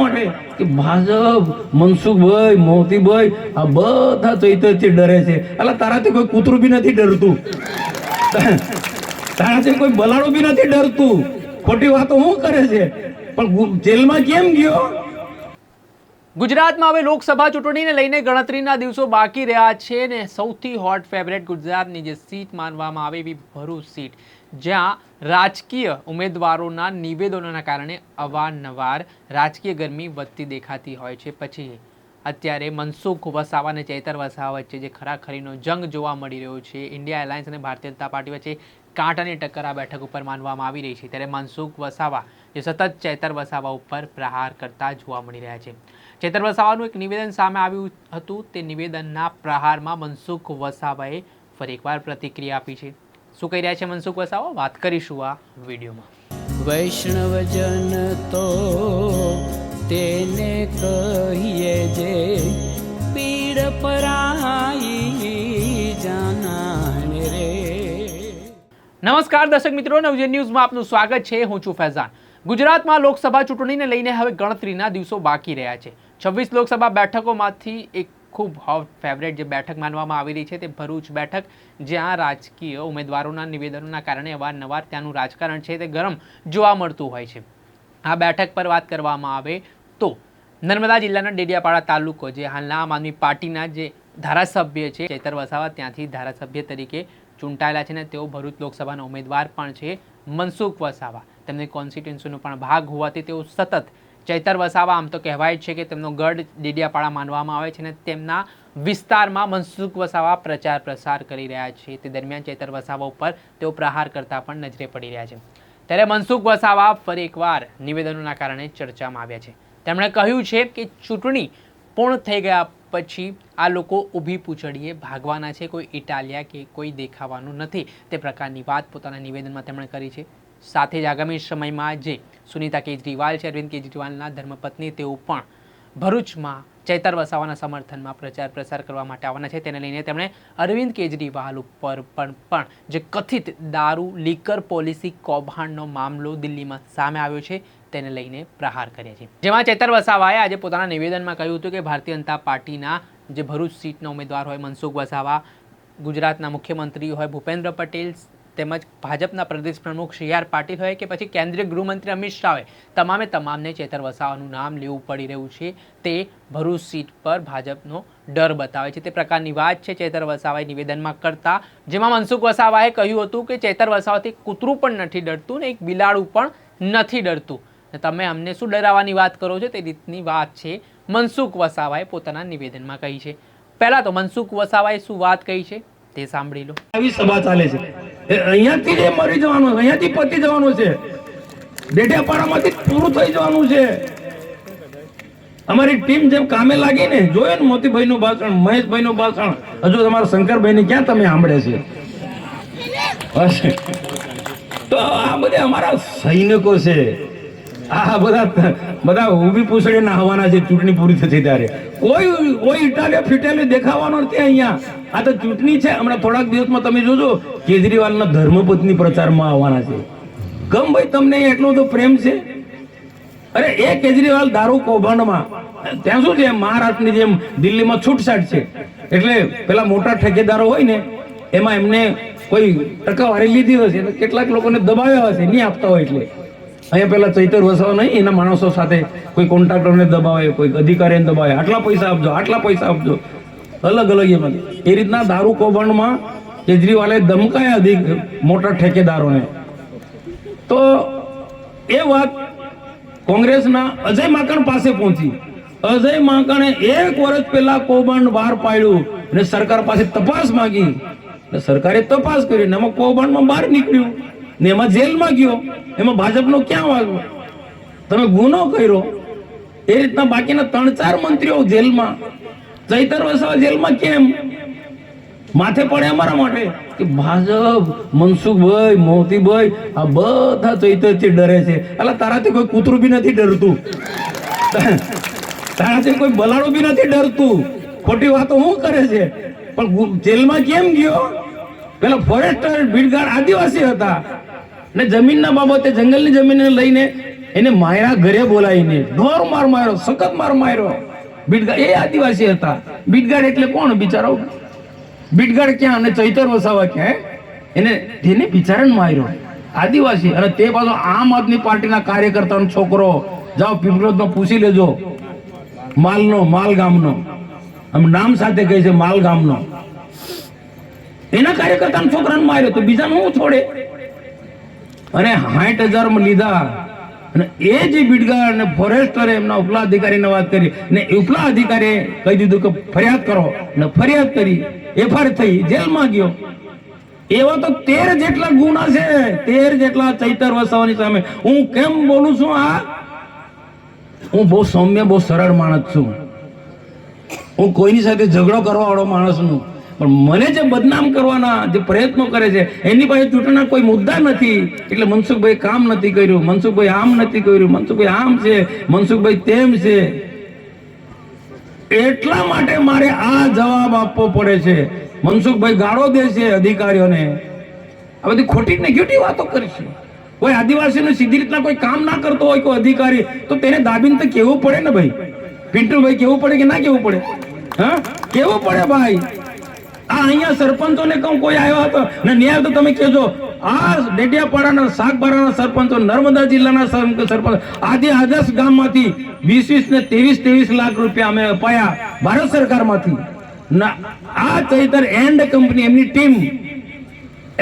માટે કે ભાજપ, મનસુખભાઈ, મોતીભાઈ, આ બધા ચૈતરથી ડરે છે. એટલે તારાથી કોઈ કૂતરું બી નથી ડરતું. તારાથી કોઈ બલાડું બી નથી ડરતું. ખોટી વાતો શું કરે છે? પણ જેલમાં કેમ ગયો? ગુજરાતમાં હવે લોકસભા ચૂંટણીને લઈને ગણતરીના દિવસો બાકી રહ્યા છે ને સૌથી હોટ ફેવરેટ ગુજરાતની જે સીટ માનવામાં આવે એવી ભરૂચ સીટ જ્યાં રાજકીય ઉમેદવારોના નિવેદનોના કારણે અવારનવાર રાજકીય ગરમી વધતી દેખાતી હોય છે. પછી અત્યારે મનસુખ વસાવા અને ચૈતર વસાવા વચ્ચે જે ખરાખરીનો જંગ જોવા મળી રહ્યો છે, ઇન્ડિયા એલાયન્સ અને ભારતીય જનતા પાર્ટી વચ્ચે કાંટાની ટક્કર આ બેઠક ઉપર માનવામાં આવી રહી છે. ત્યારે મનસુખ વસાવા જે સતત ચૈતર વસાવા ઉપર પ્રહાર કરતા જોવા મળી રહ્યા છે. ચેતર વસાવાનું એક નિવેદન સામે આવ્યું હતું. તે નિવેદનના પ્રહારમાં મનસુખ વસાવાએ ફરી એકવાર પ્રતિક્રિયા આપી છે. શું કહી રહ્યા છે મનસુખ વસાવા? વાત કરીશું આ વિડીયોમાં. વૈષ્ણવજન તો તેને કહીએ જે પીડ પરાઈ જાનાને રે. નમસ્કાર દર્શક મિત્રો નવજન ન્યૂઝમાં આપનું સ્વાગત છે. હું છું ફૈઝાન. ગુજરાતમાં લોકસભા ચૂંટણીને લઈને હવે ગણતરીના દિવસો બાકી રહ્યા છે. છવ્વીસ લોકસભા બેઠકોમાંથી એક ખૂબ હોટ ફેવરેટ જે બેઠક માનવામાં આવી રહી છે તે ભરૂચ બેઠક, જ્યાં રાજકીય ઉમેદવારોના નિવેદનોના કારણે અવારનવાર ત્યાંનું રાજકારણ છે તે ગરમ જોવા મળતું હોય છે. આ બેઠક પર વાત કરવામાં આવે તો નર્મદા જિલ્લાના ડેડિયાપાડા તાલુકો, જે હાલના આમ આદમી પાર્ટીના જે ધારાસભ્ય છે, ચેતર વસાવા ત્યાંથી ધારાસભ્ય તરીકે ચૂંટાયેલા છે ને તેઓ ભરૂચ લોકસભાના ઉમેદવાર પણ છે, મનસુખ વસાવા. તેમની કોન્સ્ટિટ્યુન્સીનો પણ ભાગ હોવાથી તેઓ સતત ચૈતર વસાવા આમ તો કહેવાય છે કે તેમનો ગઢ ડેડિયાપાડા માનવામાં આવે છે અને તેમના વિસ્તારમાં મનસુખ વસાવા પ્રચાર પ્રસાર કરી રહ્યા છે. તે દરમિયાન ચૈતર વસાવા ઉપર તેઓ પ્રહાર કરતા પણ નજરે પડી રહ્યા છે. ત્યારે મનસુખ વસાવા ફરી એકવાર નિવેદનોના કારણે ચર્ચામાં આવ્યા છે. તેમણે કહ્યું છે કે ચૂંટણી પૂર્ણ થઈ ગયા પછી આ લોકો ઊભી પૂંછડીએ ભાગવાના છે. કોઈ ઇટાલિયા કે કોઈ દેખાવાનું નથી. તે પ્રકારની વાત પોતાના નિવેદનમાં તેમણે કરી છે. સાથે જ આગામી સમયમાં જે સુનીતા કેજરીવાલ છે, અરવિંદ કેજરીવાલના ધર્મપત્ની, તેઓ પણ ભરૂચમાં ચૈતર વસાવાના સમર્થનમાં પ્રચાર પ્રસાર કરવા માટે આવવાના છે. તેને લઈને તેમણે અરવિંદ કેજરીવાલ ઉપર પણ પણ જે કથિત દારૂ, લીકર પોલિસી કૌભાંડનો મામલો દિલ્હીમાં સામે આવ્યો છે, તેને લઈને પ્રહાર કર્યા છે. જેમાં ચેતર વસાવાએ આજે પોતાના નિવેદનમાં કહ્યું હતું કે ભારતીય જનતા પાર્ટીના જે ભરૂચ સીટના ઉમેદવાર હોય મનસુખ વસાવા, ગુજરાતના મુખ્યમંત્રી હોય ભૂપેન્દ્ર પટેલ તેમજ ભાજપના પ્રદેશ પ્રમુખ સી આર પાટીલ હોય કે પછી કેન્દ્રીય ગૃહમંત્રી અમિત શાહ હોય તમામે તમામને ચેતર વસાવાનું નામ લેવું પડી રહ્યું છે. તે ભરૂચ સીટ પર ભાજપનો ડર બતાવે છે. તે પ્રકારની વાત છે ચેતર વસાવાએ નિવેદનમાં કરતા, જેમાં મનસુખ વસાવાએ કહ્યું હતું કે ચેતર વસાવાથી કૂતરું પણ નથી ડરતું ને એક બિલાડું પણ નથી ડરતું. તમે અમને શું ડરાવવાની વાત કરો છો? તે રીતની વાત છે મનસુખ વસાવાએ પોતાના નિવેદનમાં કહી છે. પહેલા તો મનસુખ વસાવાએ શું વાત કહી છે? તે સાંભળી લો. આવી સભા ચાલે છે. અહીંયાથી જ મરી જવાનું, અહીંયાથી પતી જવાનું છે. ડેડિયાપાડામાંથી પૂરું થઈ જવાનું છે. અમારી ટીમ જેમ કામે લાગી ને, જોયું ને મોતીભાઈ નું ભાષણ મહેશભાઈ નું ભાષણ, હજુ તમારા શંકરભાઈ ને ક્યાં તમે સાંભળે છે. તો આ બધા અમારા સૈનિકો છે. આ બધા બધા ઊભી પૂછડીના હવાના છે, ચૂંટણી પૂરી થશે ત્યારે. કોઈ કોઈ ઇટાલે ફિટાલે દેખાવાનો નથી અહીંયા. આ તો ચૂંટણી છે, હમણાં થોડાક દિવસમાં તમે જોજો, કેજરીવાલના ધર્મપત્ની પ્રચારમાં આવવાના છે. કમ ભાઈ, તમને એટલો તો પ્રેમ છે? અરે, એ કેજરીવાલ દારૂ કૌભાંડમાં, ત્યાં શું છે મહારાષ્ટ્રની જેમ દિલ્હીમાં છૂટછાટ છે. એટલે પેલા મોટા ઠેકેદારો હોય ને, એમાં એમને કોઈ ટકાવારી લીધી હશે કેટલાક લોકોને દબાવ્યા હશે, નહીં આપતા હોય એટલે. અહીંયા પેલા ચૈતર વસાવા નહીં, એના માણસો સાથે કોઈ કોન્ટ્રાક્ટરને દબાવે, કોઈ અધિકારીને દબાવે, આટલા પૈસા આપજો, આટલા પૈસા આપજો. અલગ અલગ એમાં. એ રીતના દારૂ કૌભાંડમાં કેજરીવાલે ધમકાયા અધિક મોટા ઠેકેદારોને. તો એ વાત કોંગ્રેસના અજય માકણ પાસે પહોંચી. અજય માકણે એક વર્ષ પહેલા કૌભાંડ બહાર પાડ્યું અને સરકાર પાસે તપાસ માંગી. સરકારે તપાસ કરી ને એમાં કૌભાંડમાં બહાર નીકળ્યું. ને એમાં જેલમાં ગયો. એમાં ભાજપનો ક્યાં વાગ્યો તમે ગુનો કર્યો. એ રીતના બાકીના ત્રણ ચાર મંત્રીઓ જેલમાં. ચૈતર જેલમાં કેમ? માથે પડે અમારા માટે. કે ભાજપ, મનસુખભાઈ, મોતીભાઈ, આ બધા ચૈતરથી ડરે છે. એટલે તારાથી કોઈ કૂતરું બી નથી ડરતું. તારાથી કોઈ બલાડું બી નથી ડરતું. ખોટી વાતો શું કરે છે? પણ જેલમાં કેમ ગયો? પેલા ફોરેસ્ટર ભીડગાડ આદિવાસી હતા. ને જમીનના બાબતે જંગલની જમીનને લઈને એને માયરા ઘરે બોલાવીને ઢોર માર માર્યો, સખત માર માર્યો. બીટગાડ એ આદિવાસી હતા. બીટગાડ એટલે કોણ? બિચારો? બીટગાડ ક્યાં? અને ચૈતર વસાવા ક્યાં એને તેને બિચારાને માર્યો. આદિવાસી. અને તે પાછો આમ આદમી પાર્ટીના કાર્યકર્તાનો છોકરો. જાઓ, પીપળોદમાં પૂછી લેજો. માલનો, માલ ગામનો. આમ નામ સાથે કહે છે, માલ ગામનો. એના કાર્યકર્તાનો છોકરાને માર્યો તો બીજાનું હું છોડે? અને સાઠ હજાર લીધા. અને એ જે બીડગા અને ફોરેસ્ટરે એમના ઉપલા અધિકારીને વાત કરી. ને ઉપલા અધિકારીએ કહી દીધું કે ફરિયાદ કરો. ને ફરિયાદ કરી. એફઆઈઆર થઈ. જેલમાં ગયો. એવા તો તેર જેટલા ગુના છે. તેર જેટલા ચૈતર વસાવાની સામે. હું કેમ બોલું છું આ? હું બહુ સૌમ્ય, બહુ સરળ માણસ છું. હું કોઈની સાથે ઝઘડો કરવા વાળો માણસ છું પણ મને જે બદનામ કરવાના જે પ્રયત્નો કરે છે, એની પાસે ચૂંટણીના કોઈ મુદ્દા નથી. એટલે મનસુખભાઈ કામ નથી કર્યું, મનસુખભાઈ આમ નથી કર્યું, મનસુખભાઈ આમ છે, મનસુખભાઈ તેમ છે. એટલા માટે મારે આ જવાબ આપવો પડે છે. મનસુખભાઈ ગાળો દે છે અધિકારીઓને. આ બધી ખોટી નેગેટિવ વાતો કરશે કોઈ આદિવાસીને સીધી રીતના કોઈ કામ ના કરતો હોય, કોઈ અધિકારી, તો તેને દાબીને તો કેવું પડે ને ભાઈ? પિન્ટુભાઈ કેવું પડે કે ના કેવું પડે? હા? કેવું પડે ભાઈ? આ અહીંયા સરપંચોને કહું, કોઈ આવ્યો હતો? ને ન્યાય તો તમે કહેજો. આ ડેડિયાપાડાના શાકબારાના સરપંચો, નર્મદા જિલ્લાના સરપંચ, આજે આદર્શ ગામમાંથી વીસ વીસ ને ત્રેવીસ ત્રેવીસ લાખ રૂપિયા અમે અપાયા ભારત સરકારમાંથી. આ ચૈતર એન્ડ કંપની, એમની ટીમ,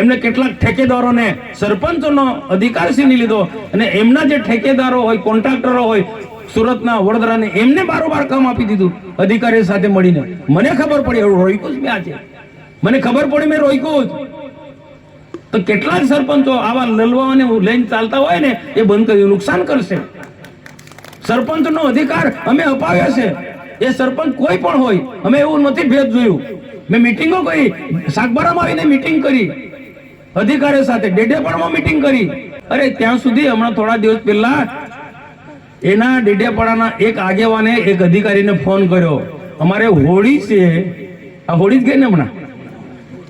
એમને કેટલાક ઠેકેદારોને, સરપંચોનો અધિકાર છીની લીધો અને એમના જે ઠેકેદારો હોય, કોન્ટ્રાક્ટરો હોય, સુરતના વડોદરાને, એમને બારોબાર કામ આપી દીધું અધિકારીઓ સાથે મળીને. મને ખબર પડી એવું રોઈકું જ મેં આજે મને ખબર પડી મેં રોઈકું જ. તો કેટલાક સરપંચો આવા લલવાને લઈને ચાલતા હોય ને, એ બંધ કરી નુકસાન કરશે. સરપંચનો અધિકાર અમે અપાવ્યો છે. એ સરપંચ કોઈ પણ હોય, અમે એવું નથી ભેદ જોયું. મેં મિટિંગો કરી સાગબારામાં આવીને મિટિંગ કરી. અધિકારીઓ સાથે ડેડિયાપાડામાં મિટિંગ કરી. અરે, ત્યાં સુધી હમણાં થોડા દિવસ પહેલા એના ડેડેપાડાના એક આગેવાને એક અધિકારીને ફોન કર્યો. અમારે હોળી છે. આ હોળી જ ગઈ ને હમણાં?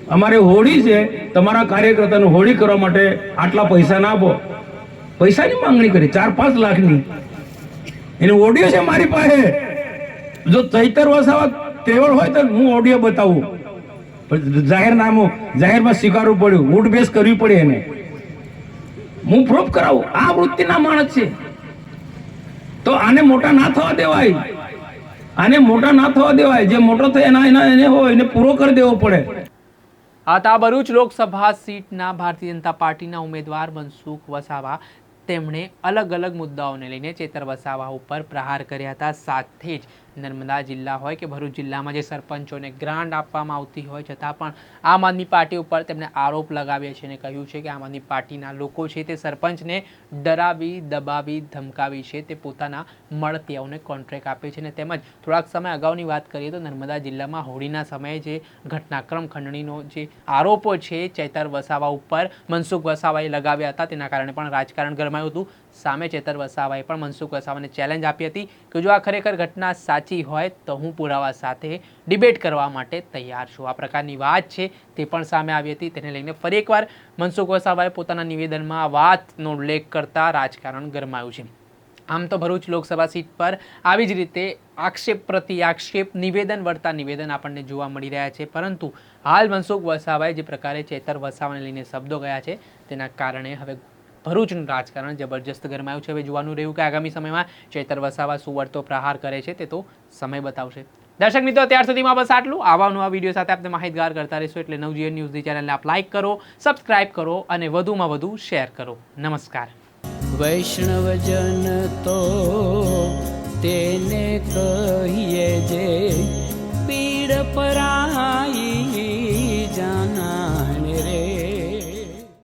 અમારે હોળી છે, તમારા કાર્યકર્તાને હોળી કરવા માટે આટલા પૈસા ના આપો. પૈસાની માંગણી કરી, ચાર પાંચ લાખની. એની ઓડિયો છે મારી પાસે. જો ચૈતર વસાવા તેવળ હોય તો હું ઓડિયો બતાવું. જાહેરનામું જાહેરમાં સ્વીકારવું પડ્યું વૂટ બેસ કરવી પડે એને. હું પ્રૂફ કરાવું, આ વૃત્તિના માણસ છે. તો આને મોટા ના થવા દેવાય. આને મોટા ના થવા દેવાય. જે મોટો થાય એના એના, એને હોય, એને પૂરો કરી દેવો પડે. આ તા ભરૂચ લોકસભા સીટના ભારતીય જનતા પાર્ટીના ઉમેદવાર મનસુખ વસાવા તેમણે અલગ અલગ મુદ્દાઓને લઈને ચેતર વસાવા ઉપર પ્રહાર કર્યા હતા. સાથે જ નર્મદા જિલ્લા હોય કે ભરૂચ જિલ્લામાં જે સરપંચોને ગ્રાન્ટ આપવામાં આવતી હોય, છતાં પણ આમ આદમી પાર્ટી ઉપર તેમણે આરોપ લગાવ્યા છે અને કહ્યું છે કે આમ આદમી પાર્ટીના લોકો છે તે સરપંચને ડરાવી, દબાવી, ધમકાવી છે. તે પોતાના મળતિયાઓને કોન્ટ્રાક્ટ આપે છે અને તેમજ થોડાક સમય અગાઉની વાત કરીએ તો નર્મદા જિલ્લામાં હોળીના સમયે જે ઘટનાક્રમ ખંડણીનો જે આરોપો છે, ચેતર વસાવા ઉપર મનસુખ વસાવાએ લગાવ્યા હતા. તેના કારણે પણ રાજકારણ ગરમાયું હતું. સામે ચેતર વસાવાએ પણ મનસુખ વસાવાને ચેલેન્જ આપી હતી કે જો આ ખરેખર ઘટના સાચી હોય તો હું પુરાવા સાથે ડિબેટ કરવા માટે તૈયાર છું. આ પ્રકારની વાત છે તે પણ સામે આવી હતી. તેને લઈને ફરી એકવાર મનસુખ વસાવાએ પોતાના નિવેદનમાં આ વાતનો ઉલ્લેખ કરતા રાજકારણ ગરમાયું છે. આમ તો ભરૂચ લોકસભા સીટ પર આવી જ રીતે આક્ષેપ પ્રતિ આક્ષેપ, નિવેદન વળતા નિવેદન આપણને જોવા મળી રહ્યા છે. પરંતુ હાલ મનસુખ વસાવાએ જે પ્રકારે ચેતર વસાવાને લઈને શબ્દો ગયા છે તેના કારણે હવે ભરૂચનું રાજકારણ જબરજસ્ત ગરમાયું છે. હવે જોવાનું રહ્યું કે આગામી સમયમાં ચેતર વસાવા શું વળતો પ્રહાર કરે છે, તે તો સમય બતાવશે. દર્શક મિત્રો, અત્યાર સુધીમાં બસ આટલું. આવા નવા વીડિયો સાથે આપણે માહિતગાર કરતા રહીશું. એટલે નવજીવન ન્યૂઝની ચેનલને આપ લાઇક કરો સબસ્ક્રાઇબ કરો અને વધુમાં વધુ શેર કરો. નમસ્કાર. વૈષ્ણવજન તો તેને કહીએ જે પીડ પરાઈ